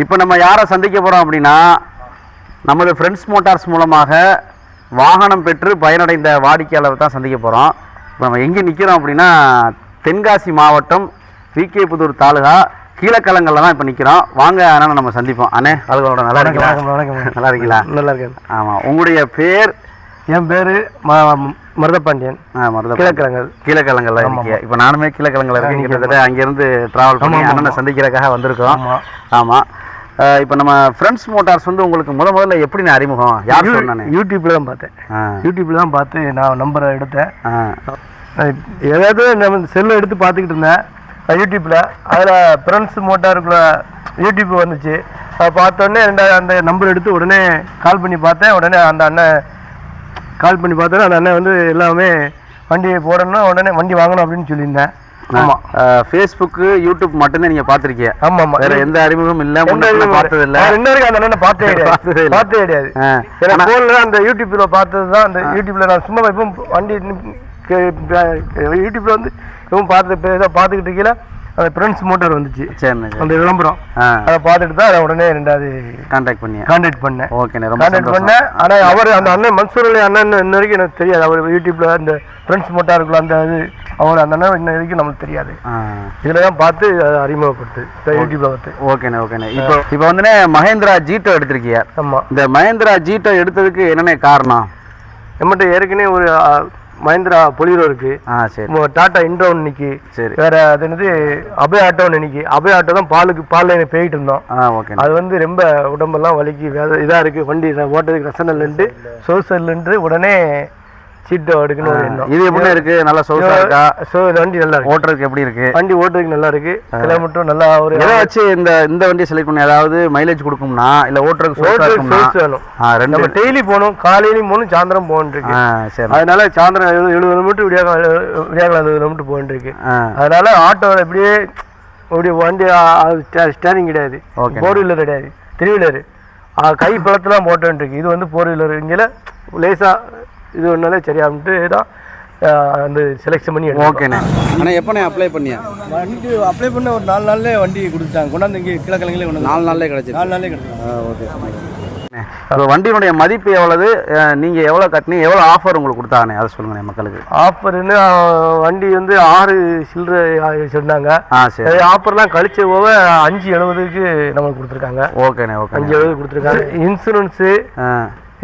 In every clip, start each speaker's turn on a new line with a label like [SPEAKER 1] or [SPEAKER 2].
[SPEAKER 1] இப்போ நம்ம யாரை சந்திக்க போகிறோம் அப்படின்னா நமது ஃப்ரெண்ட்ஸ் மோட்டார்ஸ் மூலமாக வாகனம் பெற்று பயனடைந்த வாடிக்கையாளர் தான் சந்திக்க போகிறோம் இப்போ நம்ம எங்கே நிற்கிறோம் அப்படின்னா தென்காசி மாவட்டம் விகே புதூர் தாலுகா கீழக்கலங்கல்ல தான் இப்போ நிற்கிறோம் வாங்க அண்ணா நம்ம சந்திப்போம். அண்ணே அதுகளோட நல்லா இருக்கீங்களா. நல்லா இருக்கீங்களா?
[SPEAKER 2] நல்லா இருக்கேன்.
[SPEAKER 1] ஆமாம் உங்களுடைய பேர்?
[SPEAKER 2] என் பேரு
[SPEAKER 1] மருதப்ப-
[SPEAKER 2] கிழக்கிழங்கல்
[SPEAKER 1] கீழக்கிழங்குல இருக்கீங்க. இப்போ நானுமே கீழக்கிழங்குல இருக்கேன். கிட்டத்தட்ட அங்கேருந்து ட்ராவல் பண்ணி அண்ணனை சந்திக்கிறதுக்காக வந்திருக்கோம்.
[SPEAKER 2] ஆமா.
[SPEAKER 1] ஆமாம் இப்போ நம்ம ஃப்ரெண்ட்ஸ் மோட்டார்ஸ் வந்து உங்களுக்கு முத முதல்ல எப்படி நான் அறிமுகம்? யார் சொன்னானே?
[SPEAKER 2] யூடியூப்ல தான் பார்த்தேன்.
[SPEAKER 1] ஆ.
[SPEAKER 2] யூடியூப்ல தான் பார்த்து நான் நம்பரை எடுத்தேன். ஏதாவது நம்ம செல்லை எடுத்து பார்த்துக்கிட்டு இருந்தேன். அஹ் யூடியூப்ல அதில் ஃப்ரெண்ட்ஸ் மோட்டாருக்குள்ள யூடியூப் வந்துச்சு. அதை பார்த்தோன்னே ரெண்டாவது அந்த நம்பர் எடுத்து உடனே கால் பண்ணி பார்த்தேன். உடனே அந்த அண்ணன் கால் பண்ணி பார்த்தோன்னே அந்த அண்ணன் வந்து எல்லாமே வண்டி போடணும் உடனே வண்டி வாங்கணும் அப்படின்னு சொல்லியிருந்தேன். ஆமாம்
[SPEAKER 1] ஃபேஸ்புக்கு யூடியூப் மட்டும்தான் நீங்க பார்த்திருக்கீங்க
[SPEAKER 2] ஆமாம் ஆமாம்
[SPEAKER 1] வேற எந்த அறிமுகம் இல்ல
[SPEAKER 2] எந்த
[SPEAKER 1] முன்ன
[SPEAKER 2] இதுவும்
[SPEAKER 1] பார்த்தது இல்ல
[SPEAKER 2] இன்ன வரைக்கும் அந்த அண்ணனை பார்த்தே
[SPEAKER 1] பார்த்ததே.
[SPEAKER 2] பார்த்தே கிடையாது. ஏன்னா ஃபோனில் அந்த யூடியூப்ல பார்த்தது தான் அந்த யூடியூப்ல நான் சும்மா இப்போ வண்டி யூடியூப்ல வந்து இவன் பார்த்து பார்த்துக்கிட்டு இருக்கீங்களா அந்த ஃப்ரெண்ட்ஸ் மோட்டார் வந்துச்சு.
[SPEAKER 1] சரிண்ணே சரி.
[SPEAKER 2] அந்த விளம்பரம். அதை பார்த்துட்டு தான் உடனே ரெண்டாவது
[SPEAKER 1] கான்டாக்ட் பண்ணி
[SPEAKER 2] கான்டாக்ட் பண்ணேன்.
[SPEAKER 1] ஓகேண்ணே ரொம்ப
[SPEAKER 2] கான்டாக்ட் பண்ணேன். ஆனால் அவர் அந்த அண்ணன் மன்சூர் அலி அண்ணன் இன்ன வரைக்கும் எனக்கு தெரியாது. அவர் யூடியூப்ல அந்த ஃப்ரெண்ட்ஸ் மோட்டாருக்குள்ள அந்த இது அவர் அந்த அண்ணன் இன்ன வரைக்கும் நமக்கு தெரியாது. இதில் தான் பார்த்து அதை அறிமுகப்படுத்து. இந்த யூடியூப்ல பார்த்து.
[SPEAKER 1] ஓகேண்ணே ஓகேண்ணே இப்போ இப்போ வந்துண்ணே மகேந்திரா ஜீட்டோ எடுத்திருக்கீங்க
[SPEAKER 2] ஆமாம்
[SPEAKER 1] இந்த மகேந்திரா ஜீட்டோ எடுத்ததுக்கு என்னென்ன காரணம்?
[SPEAKER 2] நம்மகிட்ட ஏற்கனவே ஒரு மஹிந்திரா பொலிரோ இருக்கு.
[SPEAKER 1] ஆ சரி.
[SPEAKER 2] மோ- டாடா இண்டோன் இன்னைக்கு.
[SPEAKER 1] சரி.
[SPEAKER 2] வேற அது என்னது? அபய ஆட்டோன்னு இன்னைக்கு. அபய ஆட்டோ தான் பாலுக்கு பால் லைன் போயிட்டு இருந்தோம். அது வந்து ரொம்ப உடம்பெல்லாம் வலிக்கு இதாக இருக்கு. வண்டி ஓட்டுறதுக்கு ரசனல்ன்ட்டு சோசல்ன்ட்டு உடனே சீட்டோ எடுக்கணும் ஒரு எண்ணம்.
[SPEAKER 1] இது எப்படி இருக்கு? நல்லா சொகுசா இருக்கா?
[SPEAKER 2] ஸோ இந்த வண்டி நல்லா இருக்கு.
[SPEAKER 1] ஓட்டுறதுக்கு எப்படி இருக்கு?
[SPEAKER 2] வண்டி ஓட்டுறதுக்கு நல்லா இருக்கு. கிலோமீட்டரும் நல்லா ஒரு
[SPEAKER 1] எதை வச்சு இந்த இந்த வண்டியை செலக்ட் பண்ணி அதாவது மைலேஜ் கொடுக்கும்னா இல்ல ஓட்டுறதுக்கு
[SPEAKER 2] ஓட்டுறதுக்கு சோர்ஸ் வேணும்.
[SPEAKER 1] ரெண்டு
[SPEAKER 2] நம்ம டெய்லி போகணும். காலையிலையும் போகணும் சாயந்தரம் போகணும் இருக்கு.
[SPEAKER 1] சரி.
[SPEAKER 2] அதனால சாயந்தரம் எழுபது எழுபது கிலோமீட்டர் விடியாக விடியாகலாம் அறுபது கிலோமீட்டர் போயிட்டு இருக்கு. அதனால ஆட்டோவில் இப்படியே இப்படி வண்டி ஸ்டேரிங் கிடையாது. ஃபோர் வீலர் கிடையாது. த்ரீ வீலர் கை பழத்தெல்லாம் போட்டோன்னு இருக்கு. இது வந்து ஃபோர் வீலர் இங்கே லேசாக இது ஒன்றாலே சரியாமட்டு தான் அந்த செலெக்ஷன் பண்ணி.
[SPEAKER 1] ஓகேண்ணே அண்ணா. எப்போண்ணே அப்ளை பண்ணியா?
[SPEAKER 2] வண்டி அப்ளை பண்ண ஒரு நாலு நாள்லேயே வண்டி கொடுத்துட்டாங்க. கொண்டாந்து இங்கே கிழக்கிழங்களே கொண்டு
[SPEAKER 1] நாலு நாள்லே கிடச்சிருக்கு.
[SPEAKER 2] நாலு நாள்லேயே கொடுத்தாங்க
[SPEAKER 1] ஓகே இப்போ வண்டியினுடைய மதிப்பு எவ்வளவு? அஹ், நீங்க எவ்வளவு கட்டினீங்க? எவ்வளவு ஆஃபர் உங்களுக்கு கொடுத்தாங்கண்ணே? அதை சொல்லுங்கண்ணே மக்களுக்கு.
[SPEAKER 2] ஆஃபர்னு வண்டி வந்து ஆறு சில்லறை சொன்னாங்க.
[SPEAKER 1] ஆ சரி.
[SPEAKER 2] ஆஃபர்லாம் கழிச்ச போக அஞ்சு எழுபதுக்கு நம்மளுக்கு கொடுத்துருக்காங்க.
[SPEAKER 1] ஓகேண்ணே ஓகே
[SPEAKER 2] அஞ்சு எழுபது கொடுத்துருக்காங்க. இன்சூரன்ஸு
[SPEAKER 1] ஆ.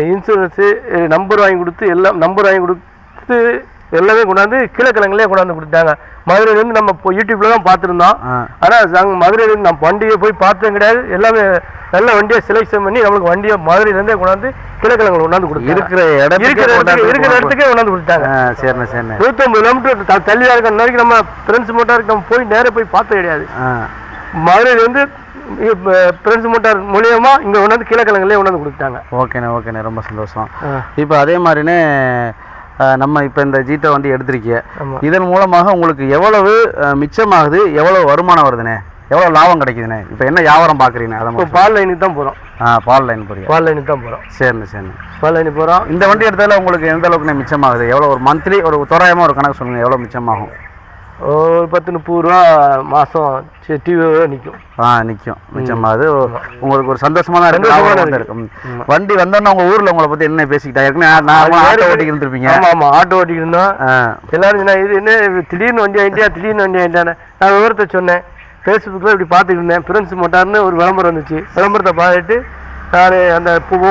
[SPEAKER 2] இன்சூரன்ஸு நம்பர் வாங்கி கொடுத்து எல்லாம் நம்பர் வாங்கி கொடுத்து எல்லாமே கொண்டாந்து கீழக்கிழங்குலேயே கொண்டாந்து கொடுத்தாங்க. மதுரையிலேருந்து நம்ம இப்போ யூடியூப்ல தான் பார்த்துருந்தோம். ஆனால் நாங்கள் மதுரையிலேருந்து நம்ம வண்டியை போய் பார்த்ததும் கிடையாது. எல்லாமே நல்ல வண்டியை செலெக்ஷன் பண்ணி நம்மளுக்கு வண்டியை மதுரையிலேருந்தே கொண்டாந்து கீழக்கிழங்கு கொண்டாந்து கொடுத்தாங்க.
[SPEAKER 1] இருக்கிற இடத்துக்கே
[SPEAKER 2] இருக்கிற இடத்துக்கு இருக்கிற இடத்துக்கே கொண்டாந்து கொடுத்தாங்க.
[SPEAKER 1] சரிண்ணே சரிண்ணே.
[SPEAKER 2] நூற்றம்பது கிலோமீட்டர் த- தள்ளி தான் இருக்க வரைக்கும் நம்ம ஃப்ரெண்ட்ஸ் மோட்டாருக்கு நம்ம போய் நேரா போய் பார்த்தது கிடையாது. மதுரையிலேருந்து ஃப்ரெண்ட்ஸ் மோட்டார் மூலியமா இங்கே கொண்டாந்து கீழக்கிழங்குலேயே கொண்டாந்து கொடுத்தாங்க
[SPEAKER 1] ஓகேண்ணே ஓகேண்ணே ரொம்ப சந்தோஷம். இப்போ அதே மாதிரினே நம்ம இப்போ இந்த ஜீட்டை வண்டி எடுத்திருக்கீங்க
[SPEAKER 2] ஆமா.
[SPEAKER 1] இதன் மூலமாக உங்களுக்கு எவ்வளவு மிச்சமாகுது எவ்வளவு வருமானம் வருதுண்ணே? எவ்வளவு லாபம் கிடைக்குதுண்ணே? இப்போ என்ன வியாபாரம் பார்க்குறீங்க அதை
[SPEAKER 2] பால் லைனுக்கு தான் போகிறோம்
[SPEAKER 1] ஆ பால் லைன் புரியும்
[SPEAKER 2] பால் லைனுக்கு தான் போகிறோம்
[SPEAKER 1] சரிண்ணே சரிண்ணே.
[SPEAKER 2] பால் லைனுக்கு போகிறோம்
[SPEAKER 1] இந்த வண்டி எடுத்ததில் உங்களுக்கு எந்த அளவுக்குண்ணே மிச்சமாகுது? எவ்வளோ ஒரு மந்த்லி ஒரு தோராயமாக ஒரு கணக்கு சொல்லுங்கள் எவ்வளோ மிச்சமாகும்?
[SPEAKER 2] ஒரு பத்து முப்பது ரூபா மாதம் டிவி நிற்கும்
[SPEAKER 1] ஆ நிற்கும் மிச்சமாகுது உங்களுக்கு ஒரு சந்தோஷமான இருக்கு.
[SPEAKER 2] சந்தோஷமா
[SPEAKER 1] லாபம்
[SPEAKER 2] இருக்கு.
[SPEAKER 1] இருக்கும். வண்டி வந்தோன்னே உங்கள் ஊரில் உங்களை பற்றி என்ன பேசிக்கிட்டா? ஏற்கனவே நான் ஆட்டோ ஓட்டிக்கு இருந்திருப்பீங்க.
[SPEAKER 2] ஆமாம் ஆமாம் ஆட்டோ ஓட்டிக்கிட்டு இருந்தோம்.
[SPEAKER 1] ஆ.
[SPEAKER 2] எல்லாரும் சொன்னா இது என்ன திடீர்னு வண்டி வாங்கிட்டியா? திடீர்னு வண்டி வாங்கிட்டானே நான் விவரத்தை சொன்னேன். ஃபேஸ்புக்கில் இப்படி பார்த்துட்டு இருந்தேன். ஃப்ரெண்ட்ஸ் மோட்டார்னு ஒரு விளம்பரம் வந்துச்சு. விளம்பரத்தை பார்த்துட்டு நான் அந்த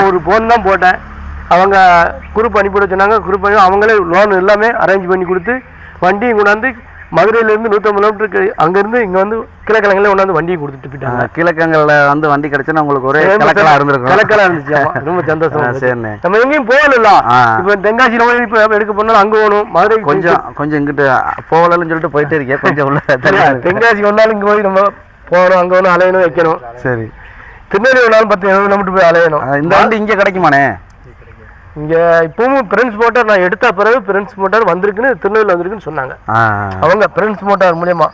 [SPEAKER 2] ஒரு ஃபோன் தான் போட்டேன். அவங்க குரூப் அனுப்பிவிட சொன்னாங்க. குரூப் பண்ணி அவங்களே லோன் எல்லாமே அரேஞ்ச் பண்ணி கொடுத்து வண்டியும் கொண்டாந்து மதுரையிலேருந்து நூற்றம்பது கிலோமீட்டருக்கு அங்கேருந்து இங்கே வந்து கிழக்கிழங்குல கொண்டாந்து வண்டியும் கொடுத்துட்டு போயிட்டாங்க.
[SPEAKER 1] கிழக்கங்களில் வந்து வண்டி கிடைச்சுன்னா உங்களுக்கு ஒரே கலக்கலாக இருந்திருக்கும்.
[SPEAKER 2] கலக்கலா இருந்துச்சு. ரொம்ப சந்தோஷமா.
[SPEAKER 1] சரிண்ணே.
[SPEAKER 2] நம்ம எங்கேயும் போகல. இப்போ தென்காசியில போய் இப்போ எடுக்க போனாலும் அங்க போகணும். மதுரை
[SPEAKER 1] கொஞ்சம் கொஞ்சம் இங்கிட்டு போகலன்னு சொல்லிட்டு போயிட்டே இருக்கேன் கொஞ்சம் உள்ள.
[SPEAKER 2] தென்காசி வந்தாலும் இங்க போய் நம்ம போகணும் அங்க ஒன்று அலையணும் வைக்கணும்.
[SPEAKER 1] சரி.
[SPEAKER 2] திருநெல்வேலி வேணாலும் பத்து கிலோமீட்டர் போய் அலையணும்.
[SPEAKER 1] இந்த வண்டி இங்கே கிடைக்குமாண்ணே?
[SPEAKER 2] இங்க இப்பவும் பிரின்ஸ் மோட்டார் நான் எடுத்த பிறகு பிரின்ஸ் மோட்டார் வந்திருக்குன்னு திருநெல்வேலி வந்திருக்குன்னு சொன்னாங்க. அவங்க பிரின்ஸ் மோட்டார் மூலியமா.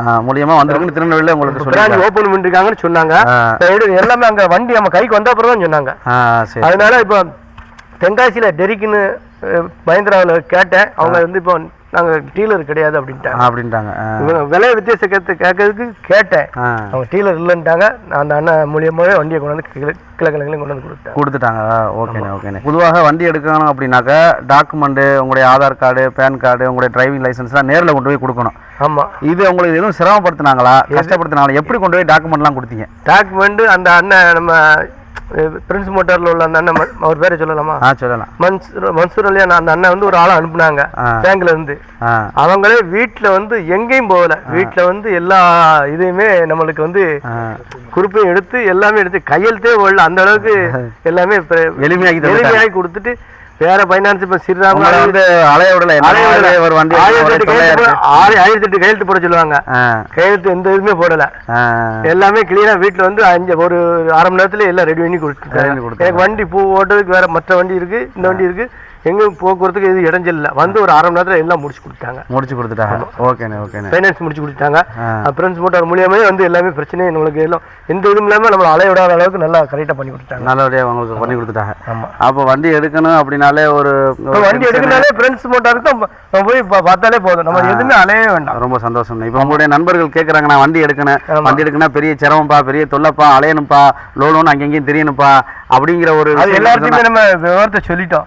[SPEAKER 1] ஆ மூலியமாக வந்திருக்குன்னு திருநெல்வேலியில் உங்களுக்கு
[SPEAKER 2] பிராஞ்ச்
[SPEAKER 1] சொல்லுங்க
[SPEAKER 2] ஓப்பன் பண்ணிருக்காங்கன்னு சொன்னாங்க. எல்லாமே அங்க வண்டி நம்ம கைக்கு வந்த பிறகு தான் சொன்னாங்க அதனால இப்போ தென்காசியில டெரிக்குன்னு மஹிந்திராவில் கேட்டேன். அவங்க வந்து இப்போ நாங்கள் டீலர் கிடையாது அப்படின்ட்டாங்க.
[SPEAKER 1] அப்படின்ட்டாங்க.
[SPEAKER 2] விலை வித்தியாசம் கேட்டு கேட்கறதுக்கு கேட்டேன். அவங்க டீலர் இல்லைன்ட்டாங்க. நான் அந்த அண்ணன் மூலியமாகவே வண்டியை கொண்டு வந்து கிளை கிழக்கிழங்களையும் கொண்டு வந்து கொடுத்தேன்.
[SPEAKER 1] கொடுத்துட்டாங்க. ஓகேண்ணே ஓகேண்ணே பொதுவாக வண்டி எடுக்கணும் அப்படின்னாக்கா டாக்குமெண்ட்டு உங்களுடைய ஆதார் கார்டு பேன் கார்டு உங்களுடைய டிரைவிங் லைசன்ஸ்லாம் நேரில் கொண்டு போய் கொடுக்கணும்.
[SPEAKER 2] ஆமாம்
[SPEAKER 1] இது உங்களுக்கு எதுவும் சிரமப்படுத்தினாங்களா? கஷ்டப்படுத்தினாங்களா? எப்படி கொண்டு போய் டாக்குமெண்ட்லாம் கொடுத்தீங்க?
[SPEAKER 2] டாக்குமெண்ட் அந்த அண்ணன் நம்ம பிரின்ஸ் மோட்டாரில் உள்ள அந்த அண்ணன் அவர் பேரை சொல்லலாமா?
[SPEAKER 1] சொல்லலாம்.
[SPEAKER 2] மன்சூர் மன்சூர் அலியா அந்த அண்ணன் வந்து ஒரு ஆளை அனுப்புனாங்க. பேங்க்ல இருந்து அவங்களே வீட்ல வந்து எங்கேயும் போகல. வீட்ல வந்து எல்லா இதையுமே நம்மளுக்கு வந்து. குறிப்பையும் எடுத்து எல்லாமே எடுத்து கையெழுத்தே போடல. அந்த அளவுக்கு எல்லாமே
[SPEAKER 1] தந்துட்டாங்க.
[SPEAKER 2] எளிமையாக்கி கொடுத்துட்டு வேற பைனான்ஸ் இப்ப
[SPEAKER 1] உங்களை வந்து அலைய விடல. அலைய ஒரு வண்டி
[SPEAKER 2] ஆயிரத்தி எட்டு கையெழுத்து. போட- சொல்லுவாங்க. கையெழுத்து எந்த இதுவுமே போடல. எல்லாமே கிளீனா வீட்ல வந்து அஞ்சு ஒரு அரை மணி நேரத்துல எல்லாம் ரெடி பண்ணி
[SPEAKER 1] கொடுத்தாங்க.
[SPEAKER 2] எனக்கு வண்டி பூ ஓட்டுறதுக்கு வேற மற்ற வண்டி இருக்கு இந்த வண்டி இருக்கு. எங்கேயும் போக்குவரத்துக்கு எதுவும் இடைஞ்சல் இல்லை. வந்து ஒரு அரை மணி நேரத்துல எல்லாம் முடிச்சு கொடுத்தாங்க
[SPEAKER 1] முடிச்சு கொடுத்துட்டாங்க. ஓகேண்ணே ஓகேண்ணே.
[SPEAKER 2] ஃபைனான்ஸ் முடிச்சு கொடுத்தாங்க. ஃப்ரெண்ட்ஸ் மோட்டார் மூலியமே வந்து எல்லாமே பிரச்சனை நம்மளுக்கு எல்லாம் எந்த இதுவும் இல்லாமல் நம்மளை அலைய விடாத அளவுக்கு நல்லா கரெக்டாக பண்ணி கொடுத்தாங்க
[SPEAKER 1] நல்லபடியாக உங்களுக்கு பண்ணி கொடுத்துட்டாங்க.
[SPEAKER 2] ஆமா.
[SPEAKER 1] அப்போ வண்டி எடுக்கணும் அப்படின்னாலே ஒரு
[SPEAKER 2] வண்டி எடுக்கனாலே ஃப்ரெண்ட்ஸ் மோட்டாருக்கு தான் போய் பார்த்தாலே போதும். நம்ம எதுவுமே அலையவே வேண்டாம்.
[SPEAKER 1] ரொம்ப சந்தோஷம் இப்போ உங்களுடைய நண்பர்கள் கேட்குறாங்க நான் வண்டி எடுக்கணும். வண்டி எடுக்கணும் பெரிய சிரமம்ப்பா பெரிய தொல்லைப்பா அலையணும்ப்பா லோன் அங்கங்கேயும் தெரியணும்ப்பா அப்படிங்கிற ஒரு
[SPEAKER 2] அது எல்லாத்தையுமே நம்ம விவரத்தை சொல்லிட்டோம்.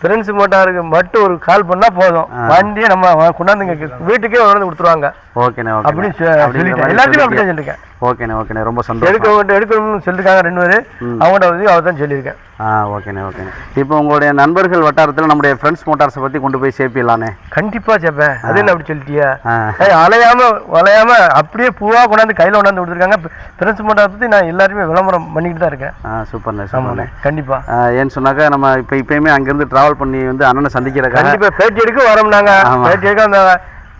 [SPEAKER 2] ஃப்ரெண்ட்ஸ் மோட்டாருக்கு மட்டும் ஒரு கால் பண்ணா போதும். வண்டியை நம்ம கொண்டாந்து வீட்டுக்கே கொண்டாந்து கொடுத்துருவாங்க.
[SPEAKER 1] ஓகேண்ணே ஓகே
[SPEAKER 2] அப்படின்னு சொல்லிட்டேன். எல்லாத்தையுமே அப்படி தான் சொல்லியிருக்கேன்.
[SPEAKER 1] ஓகேண்ணே ஓகேண்ணே. ரொம்ப
[SPEAKER 2] எடுக்க
[SPEAKER 1] சந்தோஷம்
[SPEAKER 2] வேண்டிய எடுக்கணும்னு சொல்லியிருக்காங்க ரெண்டு பேர். அவங்கள்ட்ட வந்து அவர் தான் சொல்லியிருக்கேன்
[SPEAKER 1] ஆ ஓகேண்ணே ஓகேண்ணே. இப்போ உங்களுடைய நண்பர்கள் வட்டாரத்தில் நம்முடைய ஃப்ரெண்ட்ஸ் மோட்டார்ஸை பற்றி கொண்டு போய் சேர்ப்பிடலானே
[SPEAKER 2] கண்டிப்பா சேப்பேன் அது என்ன அப்படி சொல்லிட்டியா? அலையாம வளையாம அப்படியே பூவா கொண்டாந்து கையில கொண்டாந்து கொடுத்துருக்காங்க. ஃப்ரெண்ட்ஸ் மோட்டார் பத்தி நான் எல்லாருமே விளம்பரம் பண்ணிக்கிட்டு தான் இருக்கேன்.
[SPEAKER 1] ஆ சூப்பர்ண்ணே சூப்பர்ண்ணே.
[SPEAKER 2] கண்டிப்பா.
[SPEAKER 1] ஆ, ஏன்னு சொன்னாக்கா நம்ம இப்போ இப்பயுமே அங்கேருந்து ட்ராவல் பண்ணி வந்து அண்ணனை சந்திக்கிறக்காக
[SPEAKER 2] கண்டிப்பா பேட்டி எடுக்க வரோம்னாங்க
[SPEAKER 1] ஆமா.
[SPEAKER 2] பேட்டி எடுக்க அந்த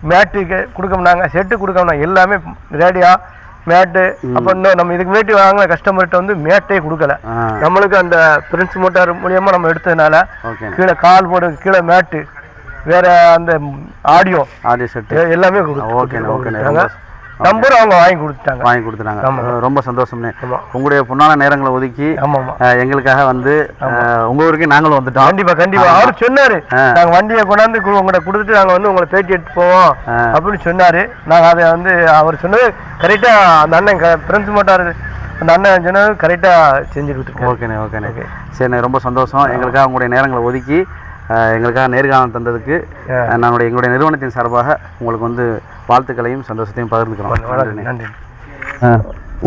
[SPEAKER 2] மேட்டு கொடுக்கணும்னாங்க செட்டு கொடுக்கணும் எல்லாமே ரேடியா மேட்டு அப்போ இன்னும் நம்ம இதுக்கு மேட்டு வாங்கின கஸ்டமர்கிட்ட வந்து மேட்டே கொடுக்கல. நம்மளுக்கு அந்த பிரின்ஸ் மோட்டார் மூலியமா நம்ம எடுத்ததுனால
[SPEAKER 1] ஓகே
[SPEAKER 2] கீழே கால் போடு கீழே மேட்டு வேற அந்த ஆடியோ
[SPEAKER 1] ஆடியோ செட்டு
[SPEAKER 2] எல்லாமே
[SPEAKER 1] ஓகேண்ணே, ஓகேண்ணே.
[SPEAKER 2] நம்பரும் அவங்க வாங்கி கொடுத்துட்டாங்க.
[SPEAKER 1] வாங்கி கொடுத்துட்டாங்க. ரொம்ப சந்தோஷம்ண்ணே
[SPEAKER 2] ஆமா.
[SPEAKER 1] உங்களுடைய பொன்னான நேரங்களை ஒதுக்கி எங்களுக்காக வந்து உங்க ஊருக்கு நாங்களும் வந்துட்டோம்.
[SPEAKER 2] கண்டிப்பா கண்டிப்பா. அவர் சொன்னாரு. நாங்க வண்டியை கொண்டாந்து உங்கள்ட்ட கொடுத்துட்டு நாங்க வந்து உங்களை பேட்டி எடுத்து போவோம். அப்படின்னு சொன்னாரு. நாங்க அதை வந்து அவர் சொன்னது கரெக்டா அந்த அண்ணன் ஃப்ரெண்ட்ஸ் மோட்டார் அந்த அண்ணன் சொன்னது கரெக்டா செஞ்சு கொடுத்துருக்காரு.
[SPEAKER 1] ஓகேண்ணே ஓகேண்ணே. சரிண்ணே ரொம்ப சந்தோஷம். எங்களுக்காக உங்களுடைய நேரங்களை ஒதுக்கி எங்களுக்காக நேர்காணல் தந்ததுக்கு நம்முடைய எங்களுடைய நிறுவனத்தின் சார்பாக உங்களுக்கு வந்து வாழ்த்துக்களையும் சந்தோஷத்தையும் பகிர்ந்துக்கிறோம்.
[SPEAKER 2] நன்றி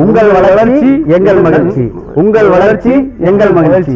[SPEAKER 1] உங்கள் வளர்ச்சி எங்கள் மகிழ்ச்சி. உங்கள் வளர்ச்சி எங்கள் மகிழ்ச்சி.